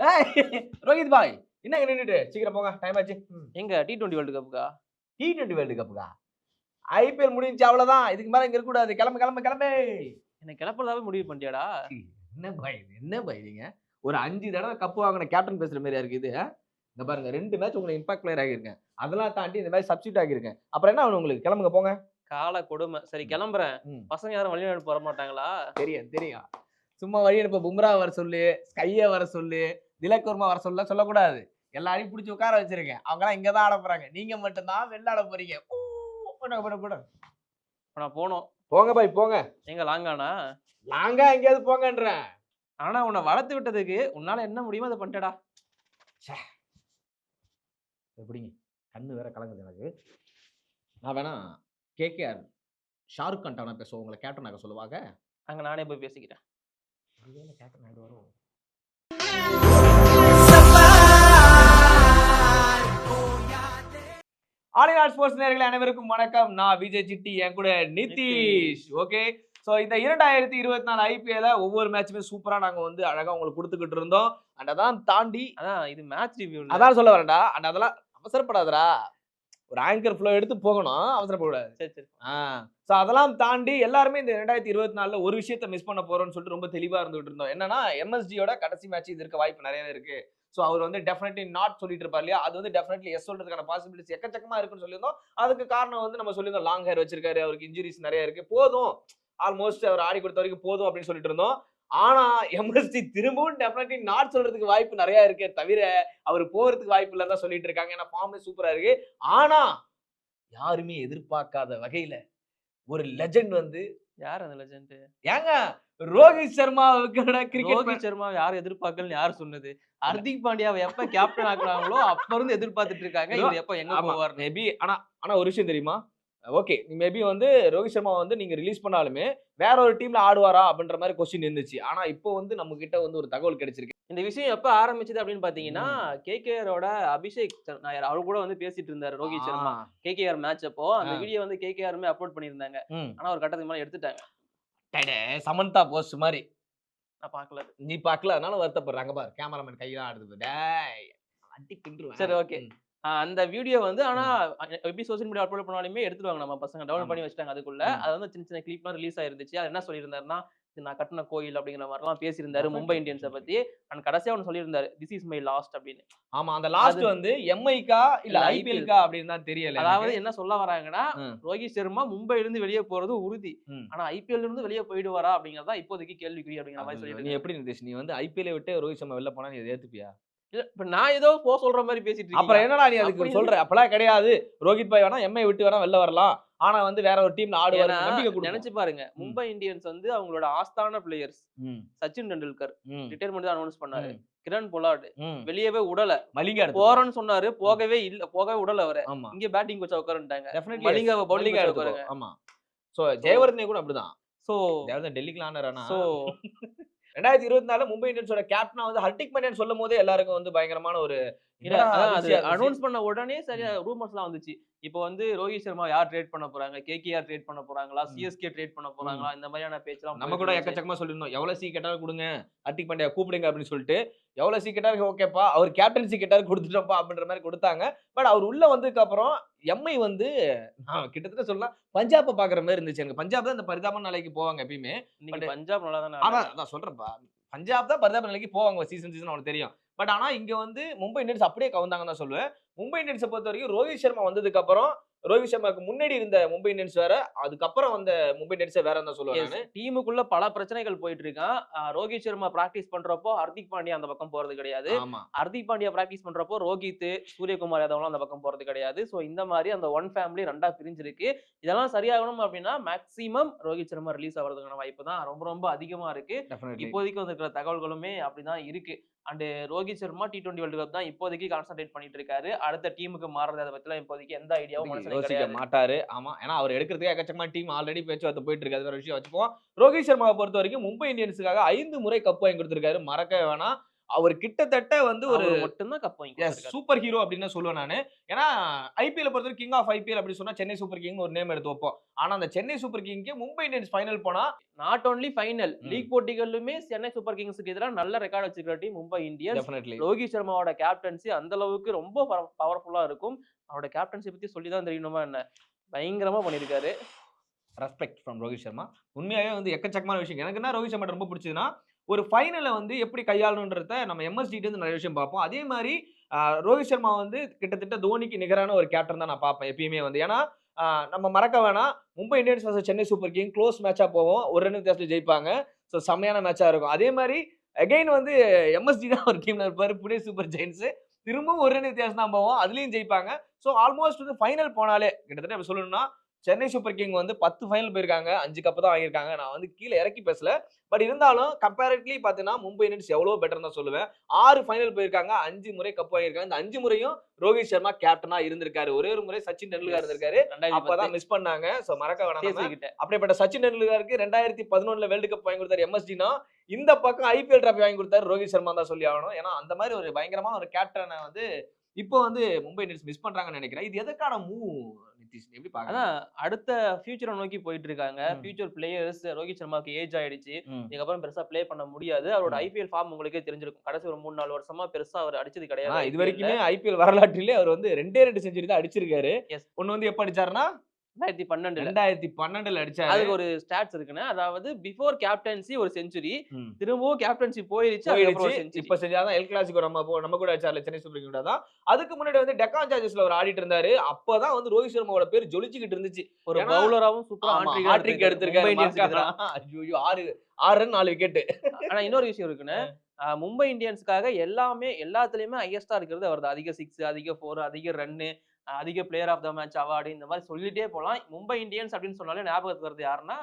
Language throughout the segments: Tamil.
ஏய் ரோஹித் பாய் என்னங்க நின்னுட்டு? சீக்கிரம் போங்க டைம் ஆச்சு. எங்க டி டுவெண்ட்டி வேர்ல்டு கப்புக்கா டி டுவெண்ட்டி வேர்ல்டு கப்புக்கா ஐபிஎல் முடிஞ்சு அவ்வளவுதான். இதுக்கு மேல இங்க இருக்க கூடாது. கிளம்பு கிளம்பு கிளம்பு. எனக்கு கிளப்புறதாவே முடிவு பண்ணிட்டியாடா? என்ன பாய்? என்ன பாய் ஒரு அஞ்சு தடவை கப்பு வாங்கின கேப்டன் பேசுற மாதிரியா இருக்கு இது ஆ? இந்த பாருங்க ரெண்டு மேட்ச் உங்களுக்கு இம்பாக்ட் பிளேயர் ஆகியிருக்கேன். அதெல்லாம் தாண்டி இந்த மாதிரி சப்ஸ்டியூட் ஆகியிருக்கேன். அப்புறம் என்ன ஆகணும் உங்களுக்கு? கிளம்புங்க போங்க. கால கொடுமை. சரி கிளம்புறேன். பசங்க யாரும் வெளிநாடு போற மாட்டாங்களா? தெரியும் தெரியும். சும்மா வழி அனுப்ப பும்ரா வர சொல்லு ஸ்கைய வர சொல்லு திலக் வர்மா வர சொல்ல சொல்லக்கூடாது. எல்லாரையும் பிடிச்சி உட்கார வச்சிருக்கேன் அவங்களாம் இங்க தான் ஆட போறாங்க. நீங்க மட்டும்தான் வெளில ஆட. இப்ப நான் போனோம் போங்க பாய் போங்க. எங்க லாங்கானா நாங்க எங்கேயாவது போங்கன்றேன் ஆனா உன்னை வளர்த்து விட்டதுக்கு உன்னால என்ன முடியுமோ அதை பண்ணிட்டடா. எப்படிங்க? கண்ணு வேற கலங்குது எனக்கு. நான் வேணா கேகேஆர் ஷாருக் கான் பேசுவோம். உங்களை கேப்டன் ஆக சொல்லுவாங்க. அங்க நானே போய் பேசிக்கிறேன். கேப்டன் ஆகிட்டு வரும் ஸ்போர்ட்ஸ் நேயர்களே அனைவருக்கும் வணக்கம். நான் விஜய் சிட்டி என் கூட நிதிஷ். ஓகே ஸோ இந்த இரண்டாயிரத்தி இருபத்தி நாலு ஐபிஎல்ல ஒவ்வொரு மேட்சுமே சூப்பரா நாங்க வந்து அழகா உங்களுக்கு கொடுத்துக்கிட்டு இருந்தோம். அண்ட் அதான் தாண்டி அதான் இது மேட்ச் ரிவ்யூ அதான் சொல்ல வரேன்டா. அண்ட் அதெல்லாம் அவசரப்படாதடா. ஒரு ஆங்கர் ஃப்ளோ எடுத்து போகணும். அவசரப்படக்கூடாது. சரி சரி. ஆ. ஸோ அதெல்லாம் தாண்டி எல்லாருமே இந்த ரெண்டாயிரத்தி இருபத்தி நாலுல ஒரு விஷயத்த மிஸ் பண்ண போறோம்னு சொல்லிட்டு ரொம்ப தெளிவா இருந்துகிட்டு இருந்தோம். என்னன்னா எம்எஸ்டியோட கடைசி மேட்ச் இது இருக்க வாய்ப்பு நிறையவே இருக்கு. ஸோ அவர் வந்து டெஃபினெட்லி நாட் சொல்லிட்டு இருப்பார் இல்லையா? அது வந்து டெஃபினெட்லி எஸ் சொல்றதுக்கான பாசிபிலிட்டிஸ் எக்கச்சக்கமா இருக்குன்னு சொல்லியிருந்தோம். அதுக்கு காரணம் வந்து நம்ம சொல்லியிருந்தோம் லாங் ஹேர் வச்சிருக்காரு அவருக்கு இன்ஜுரிஸ் நிறைய இருக்கு. போதும். ஆல்மோஸ்ட் அவர் ஆடி கொடுத்த வரைக்கும் போதும் அப்படின்னு சொல்லிட்டு இருந்தோம். ஆனா எம்எஸ்டி திரும்பவும் டெஃபினெட்லி நாட் சொல்றதுக்கு வாய்ப்பு நிறைய இருக்கே தவிர அவர் போறதுக்கு வாய்ப்பு இல்லதான் சொல்லிட்டு இருக்காங்க. ஏன்னா ஃபார்மே சூப்பரா இருக்கு. ஆனா யாருமே எதிர்பார்க்காத வகையில ஒரு லெஜெண்ட் வந்து யார் அந்த லெஜெண்ட் ஏங்க? ரோஹித் சர்மாவுக்கு கிரிக்கெட் ரோஹித் சர்மா யாரும் எதிர்பார்க்கலன்னு யார் சொன்னது? ஹர்திக் பாண்டியாவை எப்ப கேப்டன் ஆக்குறாங்களோ அப்ப இருந்து எதிர்பார்த்துட்டு இருக்காங்க. இவர் எப்ப எங்க போவார் மேபி ஆனா ஆனா ஒரு விஷயம் தெரியுமா? ஓகே மேபி வந்து ரோஹித் சர்மா வந்து நீங்க ரிலீஸ் பண்ணாலுமே வேற ஒரு டீம்ல ஆடுவாரா அப்படின்ற மாதிரி கொஸ்டின் இருந்துச்சு. ஆனா இப்போ வந்து நம்ம கிட்ட வந்து ஒரு தகவல் கிடைச்சிருக்கு. இந்த விஷயம் எப்ப ஆரம்பிச்சது அப்படின்னு பாத்தீங்கன்னா கேகேஆரோட அபிஷேக் ச- நாயர் அவர் கூட வந்து பேசிட்டு இருந்தாரு ரோஹித் சர்மா. ஆ, கேகேஆர் மேட்ச் அப்போ அந்த. வீடியோ வந்து கேகேஆருமே அப்லோட் பண்ணியிருந்தாங்க. ஆனா ஒரு கட்டத்துக்கு மேல எடுத்துட்டாங்க. டேடே, சமந்தா போஸ்ட் மாதிரி நான் பார்க்கல. நீ பார்க்கல? அதனால வருத்தப்படுறாங்க பாரு. கேமராமேன் கையெல்லாம் ஆடுது சரி, okay. அந்த வீடியோ வந்து ஆனா எப்படி சோஷியல் மீடியா அப்லோட் பண்ணாலுமே எடுத்துருவாங்க நம்ம பசங்க டவுன்லோட் பண்ணி வச்சிட்டாங்க அதுக்குள்ள. அது வந்து சின்ன சின்ன கிளிப்லாம் ரிலீஸ் ஆயிருந்துச்சு. அது என்ன சொல்லியிருந்தாருன்னா நான் கட்டின கோயில் அப்படிங்கிற மாதிரிலாம் பேசியிருந்தாரு மும்பை இந்தியன்ஸை பத்தி. அண்ட் கடைசியா ஒன்று சொல்லியிருந்தாரு திஸ் இஸ் மை லாஸ்ட் அப்படின்னு ஆமா அந்த லாஸ்ட் வந்து எம்ஐக்கா இல்ல ஐபிஎல்கா அப்படின்னு தான் தெரியல அதாவது என்ன சொல்ல வராங்கன்னா. ரோஹித் சர்மா மும்பைல இருந்து வெளியே போறது உறுதி. ஆனா ஐபிஎல் இருந்து வெளியே போயிடுவாரா? அப்படிங்கறதா இப்போதைக்கு கேள்விக்குறி அப்படிங்கிற மாதிரி நீ எப்படி நிதிஷ் நீ வந்து ஐபிஎல் விட்டு ரோஹித் சர்மா வெளில போனா நீ ஏத்துப்பியா இப்ப நான் ஏதோ போ சொல்ற மாதிரி பேசிட்டு அப்புறம் என்னடா நீ அதுக்கு சொல்ற? அப்பெல்லாம் கிடையாது. ரோஹித் பாய் வேணா எம்ஐ விட்டு வேணா வெளில வரலாம். ஆனா வந்து வேற ஒரு டீம்ல ஆடுவாரு நினைச்சு பாருங்க. மும்பை இந்தியன்ஸ் வந்து அவங்களோட ஆஸ்தான பிளேயர்ஸ் சச்சின் டெண்டுல்கர் ரிட்டையர்மெண்ட் தான் அனௌன்ஸ் பண்ணாரு. Kieron Pollard. வெளியவே உடல. மலிங்கா போறேன்னு சொன்னாரு. போகவே இல்ல போகவே உடல அவரை. ஆமா. இங்க பேட்டிங் கோச்சா உட்காருட்டாங்க மலிங்காவை எடுத்து உட்காருங்க. ஆமா. சோ ஜெயவர்தனே கூட அப்படிதான். சோ ஜெயவர்தன் டெல்லிக்கு ஆனரானா சோ ரெண்டாயிரத்தி இருபத்தி நாலு மும்பை இந்தியன்ஸோட கேப்டனா வந்து ஹர்டிக் பண்டியன் சொல்லும் போதே எல்லாருக்கும் வந்து பயங்கரமான ஒரு அனௌன்ஸ் பண்ண உடனே சரியா ரூமர்ஸ் எல்லாம் வந்துச்சு. இப்போ வந்து ரோஹித் சர்மா யார் ட்ரேட் பண்ண போறாங்க? கேகேஆர் ட்ரேட் பண்ண போறாங்களா. சிஎஸ்கே ட்ரேட் பண்ண போறாங்களா? இந்த மாதிரியான பேச்செல்லாம் நம்ம கூட. எக்கச்சக்கமா சொல்லியிருந்தோம். எவ்வளவு சீ கேட்டாலும் கொடுங்க ஹர்திக் பாண்டியா கூப்பிடுங்க அப்படின்னு சொல்லிட்டு. எவ்வளவு சீ கேட்டாலும் ஓகேப்பா அவர் கேப்டன்சி கேட்டாலும் கொடுத்துட்டோம்ப்பா அப்படின்ற மாதிரி கொடுத்தாங்க. பட் அவர் உள்ள வந்ததுக்கு அப்புறம் எம்ஐ வந்து நான் கிட்டத்தட்ட சொல்லலாம் பஞ்சாப்பை பாக்குற மாதிரி இருந்துச்சு எனக்கு. பஞ்சாப் தான் இந்த பரிதாப நிலைக்கு போவாங்க எப்பயுமே. பஞ்சாப் நல்லா தானே நான் சொல்றேன்ப்பா பஞ்சாப் தான் பரிதாப நிலைக்கு போவாங்க சீசன் சீசன் அவனுக்கு தெரியும். பட் ஆனா இங்க வந்து மும்பை இந்தியன்ஸ் அப்படியே கவுந்தாங்கன்னு தான் சொல்லுவேன். மும்பை இந்தியன்ஸை பொறுத்த வரைக்கும் ரோஹித் சர்மா வந்ததுக்கு அப்புறம் ரோஹித் சர்மாக்கு முன்னாடி இருந்த மும்பை இந்தியன்ஸ் வேற அதுக்கப்புறம் வந்த மும்பை இந்தியன்ஸே வேற தான் சொல்லுவேன் நானு. டீமுக்குள்ள பல பிரச்சனைகள் போயிட்டு இருக்கான் ரோஹித் சர்மா பிராக்டிஸ் பண்றப்போ ஹர்திக் பாண்டியா அந்த பக்கம் போறது கிடையாது. ஹர்திக் பாண்டியா பிராக்டிஸ் பண்றப்போ ரோஹித் சூரியகுமார் யாதவ்லாம் அந்த பக்கம் போறது கிடையாது. சோ இந்த மாதிரி அந்த ஒன் ஃபேமிலி ரெண்டா பிரிஞ்சிருக்கு. இதெல்லாம் சரியாகணும் அப்படின்னா மேக்ஸிமம் ரோஹித் சர்மா ரிலீஸ் ஆகிறதுக்கான வாய்ப்பு தான் ரொம்ப ரொம்ப அதிகமா இருக்கு. இப்போதைக்கு வந்திருக்கிற தகவல்களுமே அப்படிதான் இருக்கு. And Rohit Sharma T twenty world cup தான் இப்போதைக்கு கான்சென்ட்ரேட் பண்ணிட்டு இருக்காரு. அடுத்த டீமுக்கு மாறுறது அதை பத்திலாம் இப்போதைக்கு எந்த ஐடியாவும் யோசிக்க மாட்டாரு. ஆமா ஏன்னா அவர் எடுக்கிறதுக்கு எக்கச்சக்கமா டீம் ஆல்ரெடி பேச்சுவார்த்தை போயிட்டு இருக்கு அது வேற விஷயம். வச்சுப்போம். ரோஹித் சர்மாவை பொறுத்த வரைக்கும் மும்பை இந்தியன்ஸுக்காக ஐந்து முறை கப் வாங்கி கொடுத்திருக்காரு. மறக்க வேணாம். அவர் கிட்டத்தட்ட வந்து ஒரு மட்டும்தான் கப் வாங்கி. சூப்பர் ஹீரோ அப்படின்னு சொல்லுவேன் நானு. ஏன்னா ஐபிஎல் பொறுத்தவரை கிங் ஆஃப் ஐபிஎல் அப்படி சொன்னா சென்னை சூப்பர் கிங் ஒரு நேம் எடுத்து வைப்போம். ஆனா அந்த சென்னை சூப்பர் கிங்க்கு மும்பை இந்தியன்ஸ் ஃபைனல் போனா நாட் only ஃபைனல். லீக் போட்டிகளிலுமே சென்னை சூப்பர் கிங்ஸ்க்கு எதிராக நல்ல ரெக்கார்ட் வச்சிருக்கிற team Mumbai Indians. Definitely Rohit சர்மாவோட captaincy அந்த அளவுக்கு ரொம்ப பவர்ஃபுல்லா இருக்கும். அவரோட கேப்டன்சி பத்தி சொல்லி தான் தெரியணுமா என்ன? பயங்கரமா பண்ணிருக்காரு ரெஸ்பெக்ட் ஃப்ரம் ரோஹித் சர்மா. உண்மையாவே வந்து எக்கச்சக்கமான விஷயம். எனக்கு என்ன ரோஹித் சர்மா ரொம்ப பிடிச்சதுன்னா ஒரு ஃபைனலை வந்து எப்படி கையாளணுன்றத நம்ம எம்எஸ்டிட்டு நிறைய விஷயம் பார்ப்போம். அதே மாதிரி ரோஹித் சர்மா வந்து கிட்டத்தட்ட தோனிக்கு நிகரான ஒரு கேப்டன் தான் நான் பார்ப்பேன் எப்பயுமே வந்து. ஏன்னா நம்ம மறக்க வேணாம். Mumbai Indians versus Chennai Super King close மேட்சாக போவோம். ஒரு ரெண்டு வித்தியாசத்தில் ஜெயிப்பாங்க. ஸோ செம்மையான மேட்சாக இருக்கும். அதே மாதிரி அகைன் வந்து எம்எஸ்டி தான் ஒரு டீமில் இருப்பார். புனே சூப்பர் ஜெயின்ஸு திரும்பவும் ஒரு ரெண்டு வித்தியாசம் தான் போவோம். அதுலேயும் ஜெயிப்பாங்க. ஸோ ஆல்மோஸ்ட் வந்து ஃபைனல் போனாலே கிட்டத்தட்ட இப்போ சொல்லணும்னா சென்னை சூப்பர் கிங் வந்து பத்து ஃபைனல் போயிருக்காங்க. அஞ்சு கப்பு தான் வாங்கியிருக்காங்க. நான் வந்து கீழே இறக்கி பேசல. பட் இருந்தாலும் கம்பேரிட்லி பார்த்தீங்கன்னா மும்பை இந்தியன்ஸ் எவ்வளோ பெட்டர் தான் சொல்லுவேன். ஆறு ஃபைனல் போயிருக்காங்க. அஞ்சு முறை கப் வாங்கியிருக்காங்க. இந்த அஞ்சு முறையும் ரோஹித் சர்மா கேப்டனா இருந்திருக்காரு. ஒரே ஒரு முறை சச்சின் டெண்டுல்கர் இருந்திருக்காரு. அப்பதான் மிஸ் பண்ணாங்க. சோ மறக்க வேணாம் அப்படிப்பட்ட சச்சின் டெண்டுல்கருக்கு ரெண்டாயிரத்தி பதினொன்னுல வேர்ல்டு கப் வாங்கி கொடுத்தாரு எம்எஸ்டினா இந்த பக்கம் ஐபிஎல் டிராஃபி வாங்கி கொடுத்தாரு ரோஹித் சர்மா தான் சொல்லி ஆகணும். ஏன்னா அந்த மாதிரி ஒரு பயங்கரமான ஒரு கேப்டனை வந்து இப்போ வந்து மும்பை இந்தியன்ஸ் மிஸ் பண்றாங்கன்னு நினைக்கிறேன். இது எதற்கான மூவ் எப்படி பாக்கலாம் அதான் அடுத்த ஃபியூச்சரை நோக்கி போயிட்டு இருக்காங்க. ஃபியூச்சர் பிளேயர்ஸ் ரோஹித் சர்மாக்கு ஏஜ் ஆயிடுச்சு. இதுக்கப்புறம் பெருசா ப்ளே பண்ண முடியாது அவரோட. ஐபிஎல் ஃபார்ம் உங்களுக்கே தெரிஞ்சிருக்கும் கடைசி ஒரு மூணு நாலு வருஷமா பெருசா அவர் அடிச்சது கிடையாது இது. வரைக்குமே ஐபிஎல் வரலாற்றிலே அவர் வந்து ரெண்டே ரெண்டு செஞ்சுரி தான் அடிச்சிருக்காரு. ஒன்னு வந்து எப்ப அடிச்சாருன்னா ரெண்டாயிரத்தி பன்னெண்டுல. ரெண்டாயிரத்தி பன்னெண்டுல அடிச்சாரு அதுக்கு ஒரு ஸ்டாட்ஸ் இருக்குன்னு அதாவது பிஃபோர் கேப்டன்சி ஒரு செஞ்சுரி. திரும்பவும் கேப்டன்சி போயிருச்சு ஒரு. இப்ப செஞ்சாதான் எல் கிளாசிக்கோ நம்ம நம்ம கூட அடிச்சார்ல சென்னை சூப்பர் கிங் கூட தான். அதுக்கு முன்னாடி வந்து டெக்கான் சார்ஜஸ்ல அவர் ஆடிட்டு இருந்தாரு. அப்பதான் வந்து ரோஹித் சர்மாவோட பேர் ஜொலிச்சுக்கிட்டு இருந்துச்சு. ஒரு பவுலராவும் சூப்பரா ஹாட்ரிக் எடுத்திருக்காரு. ஐயோ ஆறு ஆறு ரன் நாலு விக்கெட் ஆனா இன்னொரு விஷயம் இருக்குன்னு மும்பை இந்தியன்ஸ்க்காக எல்லாமே எல்லாத்துலயுமே ஹையஸ்டா இருக்கிறது அவரது அதிக சிக்ஸ் அதிக ஃபோர் அதிக ரன்னு அதிக player of the match award இந்த மாதிரி சொல்லிட்டே போலாம். மும்பை இந்தியன்ஸ் அப்படின்னு சொன்னாலே ஞாபகத்துக்கு வருது யாருன்னா?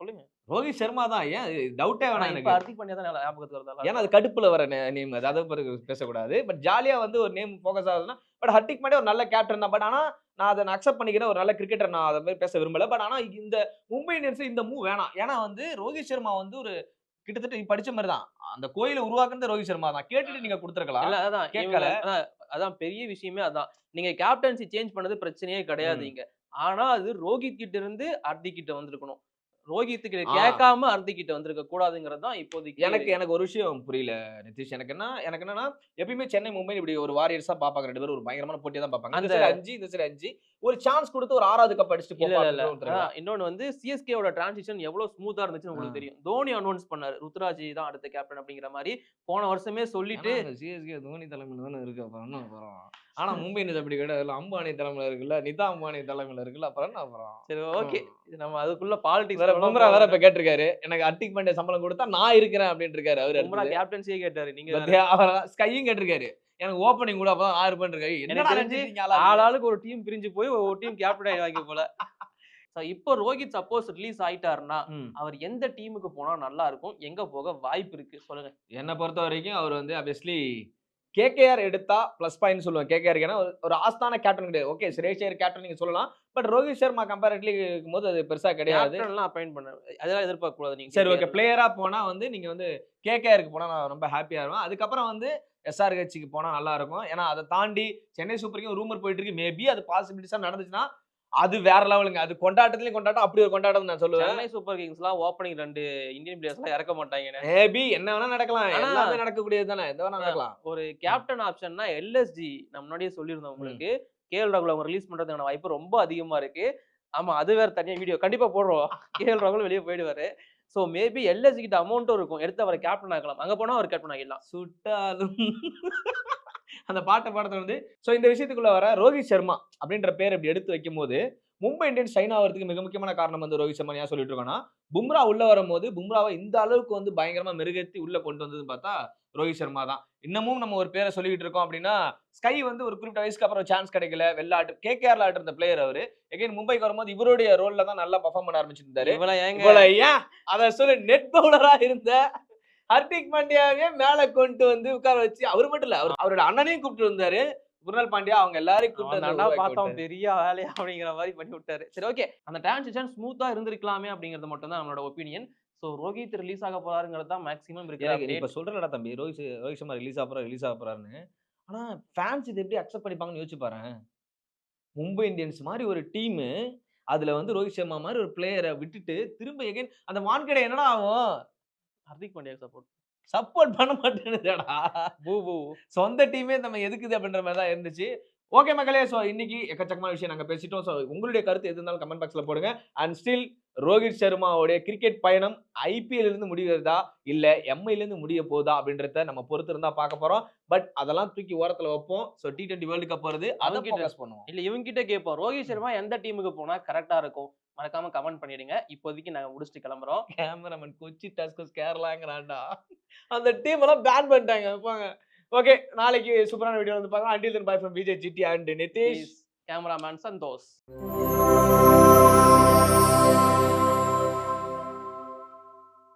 சொல்லுங்க. ரோஹித் சர்மா தான். ஏன்? டவுட்டே வேணாம் எனக்கு. ஹர்திக் பாண்டியா தான் ஞாபகத்துக்கு வருதா ஏன்னா அது கடுப்புல வர நேம் அது அதை பிறகு பேசக்கூடாது. பட் ஜாலியா வந்து ஒரு நேம் ஃபோக்கஸ் ஆகுதுன்னா பட் ஹர்திக் பாண்டியா ஒரு நல்ல கேப்டன் தான். பட் ஆனா நான் அதை அக்செப்ட் பண்ணிக்கிறேன். ஒரு நல்ல கிரிக்கெட்டர் நான் அதை மாதிரி பேச விரும்பல. பட் ஆனா இந்த மும்பை இந்தியன்ஸ் இந்த மூவ் வேணாம். ஏன்னா வந்து ரோஹித் சர்மா வந்து ஒரு கிட்டத்தட்ட படிச்ச மாதிரி தான். அந்த கோயிலை உருவாக்குறது ரோஹித் சர்மா தான். கேட்டுட்டு நீங்க கொடுத்துருக்கலாம். அதான் பெரிய விஷயமே அதான். நீங்க கேப்டன்சி சேஞ்ச் பண்ணது பிரச்சனையே கிடையாது ம். இங்க ஆனா அது ரோஹித் கிட்ட இருந்து ஹர்திக் கிட்ட வந்திருக்கணும். ரோஹித் கிட்ட. கேட்காம ஹர்திக் கிட்ட வந்திருக்க கூடாதுங்கிறது தான் இப்போதைக்கு எனக்கு எனக்கு ஒரு விஷயம் புரியல நிதிஷ். எனக்கு என்ன எனக்கு என்னன்னா எப்பயுமே சென்னை மும்பை இப்படி ஒரு வாரியர்ஸா பாப்பாங்க ரெண்டு பேரும். ஒரு பயங்கரமான போட்டியா தான் பாப்பாங்க அந்த அஞ்சு இந்த சைடு அஞ்சு. ஒரு சான்ஸ் கொடுத்து ஒரு ஆறாவது கப் அடிச்சுட்டு இல்ல இல்ல இன்னொன்னு வந்து சிஎஸ்கேவோட டிரான்சிஷன் எவ்வளவு ஸ்மூத்தா இருந்துச்சுன்னு. உங்களுக்கு தெரியும். தோனி அனௌன்ஸ் பண்ணாரு. ருத்ராஜ் தான் அடுத்த கேப்டன் அப்படிங்கிற மாதிரி போன வருஷமே சொல்லிட்டு சிஎஸ்கே தோனி தலைமையில தானே இருக்கு. அப்புறம் என்ன அப்புறம்? ஆனா மும்பை இந்தியன்ஸ் அப்படி கிடையாது. அம்பானி தலைமையில இருக்குல்ல நிதா அம்பானி தலைமையில இருக்குல்ல அப்புறம் என்ன அப்புறம்? சரி ஓகே. ம். நம்ம அதுக்குள்ள வேற பாலிடிக்ஸ் பும்ரா வேற இப்ப கேட்டிருக்காரு. எனக்கு அட்டிக் பாண்டிய சம்பளம் கொடுத்தா நான் இருக்கிறேன் அப்படின்னு இருக்காரு அவரு பும்ரா. கேப்டன்சியே கேட்டாரு. நீங்க வேற. ஸ்கையும் கேட்டிருக்காரு. எனக்கு ஓப்பனிங் கூட அப்பதான் ஆறு பண்ணி இருக்காரு என்னடா தெரிஞ்சு? ஆளாளுக்கு? ஒரு டீம் பிரிஞ்சு போய் ஒரு டீம் கேப்டன் ஆயிடுவாங்க போல. இப்போ ரோஹித் சப்போஸ் ரிலீஸ் ஆயிட்டாருன்னா. அவர் எந்த டீமுக்கு போனா நல்லா இருக்கும்? எங்க போக வாய்ப்பு இருக்கு? சொல்லுங்க. என்னை பொறுத்த வரைக்கும் அவர் வந்து ஆப்வியஸ்லி கேகேஆர் எடுத்தா ப்ளஸ் பாயிண்ட் சொல்லுவேன் கேகேஆர் ஏன்னா ஒரு- ஆஸ்தான கேப்டன் கிடையாது. ஓகே சுரேஷ் ஐயர் கேப்டன் நீங்க சொல்லலாம். பட் ரோஹித் சர்மா கம்பேரிட்லி இருக்கும்போது அது பெருசா கிடையாது. அப்பாயிண்ட் பண்ண அதெல்லாம் எதிர்பார்க்க கூடாது நீங்க. சரி ஓகே KKR ல. பிளேயரா போனா வந்து நீங்க வந்து கேகேஆருக்கு போனா நான் ரொம்ப ஹாப்பியா இருவேன் அதுக்கப்புறம் வந்து எஸ்ஆர்ஹெச்சுக்கு போனா நல்லா இருக்கும் ஏன்னா அதை தாண்டி சென்னை சூப்பருக்கு ரூமர் போயிட்டு இருக்கு. மேபி அது பாசிபிலிட்டிஸா நடந்துச்சுன்னா அது வேற லெவலுங்க அது கொண்டாட்டத்துலயும் கொண்டாட்டம் அப்படி ஒரு கொண்டாட்டம் நான் சொல்லுவேன். சென்னை சூப்பர் கிங்ஸ்லாம் ஓப்பனிங் ரெண்டு இந்தியன் பிளேயர்ஸ் எல்லாம் இறக்க மாட்டாங்க மேபி என்ன வேணா நடக்கலாம். எல்லாமே நடக்கக்கூடியது தானே. எந்த வேணா நடக்கலாம். ஒரு கேப்டன் ஆப்ஷன்னா எல்எஸ்ஜி நம்ம முன்னாடியே சொல்லியிருந்தோம் உங்களுக்கு. கேஎல் ராகுல் அவங்க ரிலீஸ் பண்றதுக்கான வாய்ப்பு ரொம்ப அதிகமா இருக்கு. ஆமா அது வேற தனியா வீடியோ கண்டிப்பா போடுறோம். கேஎல் ராகுல் வெளியே போயிடுவாரு. ஸோ மேபி எல்எஸ்ஜி கிட்ட அமௌண்ட்டும் இருக்கும். எடுத்து அவரை கேப்டன் ஆகலாம் அங்கே போனால் அவர் கேப்டன் ஆகிடலாம். சுட்டாலும். அந்த பாட்டை பாடத்தை வந்து ஸோ இந்த விஷயத்துக்குள்ள வர ரோஹித் சர்மா அப்படின்ற பேர் இப்படி எடுத்து வைக்கும்போது மும்பை இந்தியன்ஸ் சைனா ஆகிறதுக்கு மிக முக்கியமான காரணம் வந்து ரோஹித் சர்மா ஏன் சொல்லிட்டு இருக்கோம்னா பும்ரா உள்ள வரும்போது பும்ராவை இந்த அளவுக்கு வந்து பயங்கரமா மெருகேத்தி உள்ள கொண்டு வந்ததுன்னு பார்த்தா ரோஹித் சர்மா தான். இன்னமும் நம்ம ஒரு பேரை சொல்லிட்டு இருக்கோம் அப்படின்னா ஸ்கை வந்து ஒரு குறிப்பிட்ட வயசுக்கு அப்புறம் சான்ஸ் கிடைக்கல. வெள்ளாட்டு கேகேஆர்ல ஆட்டு இருந்த பிளேயர் அவரு. எகைன் மும்பைக்கு வரும்போது இவருடைய ரோல்ல தான் நல்லா பர்ஃபார்ம் பண்ண ஆரம்பிச்சிருந்தாரு. ஏன்? அத சொல்லு நெட் பவுலரா இருந்த ஹர்திக் பாண்டியாவே மேல கொண்டு வந்து உட்கார வச்சு அவர் மட்டும் இல்ல அவர் அவரோட அண்ணனையும் கூப்பிட்டு வந்தாரு. குருநாள் பாண்டியா அவங்க எல்லாரையும் கூப்பிட்டு பார்த்தோம். பெரிய வேலையா அப்படிங்கிற மாதிரி பண்ணி விட்டாரு. சரி ஓகே அந்த டிரான்சிஷன் ஸ்மூத்தா இருந்திருக்கலாமே அப்படிங்கிறது மட்டும் தான் நம்மளோட ஒப்பீனியன் ஸோ ரோஹித் ரிலீஸ் ஆக போறாருங்கிறது தான் மேக்ஸிமம் update. இப்ப சொல்றலடா தம்பி ரோஹித் ரோஹித் சர்மா ரிலீஸ் ஆக போறாரு ரிலீஸ் ஆக போறாருன்னு. ஆனா ஃபேன்ஸ் இது எப்படி அக்செப்ட் பண்ணிப்பாங்கன்னு யோசிச்சு பாரு மும்பை இந்தியன்ஸ் மாதிரி ஒரு டீம் அதுல வந்து ரோஹித் சர்மா மாதிரி ஒரு பிளேயரை விட்டுட்டு திரும்ப எகைன் அந்த வான்கடை என்னடா ஆகும்? ஹர்திக் பாண்டியா சப்போர்ட் சப்போர்ட் பண்ண மாட்டேன்னுடா பூ பூ சொந்த டீமே நம்ம எதுக்குது அப்படின்ற மாதிரி தான் இருந்துச்சு. ஓகே மக்களே ஸோ இன்னைக்கு எக்கச்சக்கமான விஷயம் நாங்கள் பேசிட்டோம். ஸோ உங்களுடைய கருத்து எது இருந்தாலும் கமெண்ட் பாக்ஸில் போடுங்க. அண்ட் ஸ்டில் ரோஹித் சர்மாவுடைய கிரிக்கெட் பயணம் ஐபிஎல் இருந்து முடிகிறதா? இல்ல எம்ஐல இருந்து முடிய போதா? அப்படின்றத நம்ம பொறுத்து இருந்தா பார்க்க போறோம். பட் அதெல்லாம் தூக்கி ஓரத்துல வைப்போம். So T twenty world cup வருது. அதை ஃபோக்கஸ் பண்ணுவோம். இல்ல இவங்க கிட்ட கேட்போம். ரோஹித் சர்மா எந்த டீமுக்கு போனா கரெக்டா இருக்கும்? மறக்காம கமெண்ட் பண்ணிடுங்க. இப்போதைக்கு நாங்க முடிச்சுட்டு கிளம்புறோம். கேமராமேன் கொச்சி டஸ்கஸ் கேரளாங்கிறான்டா. அந்த டீம் எல்லாம் பேன் பண்ணிட்டாங்க. ஓகே நாளைக்கு சூப்பரான வீடியோ வந்து பார்க்கலாம். Until bye from Vijay GD and Nithish cameraman Santhosh.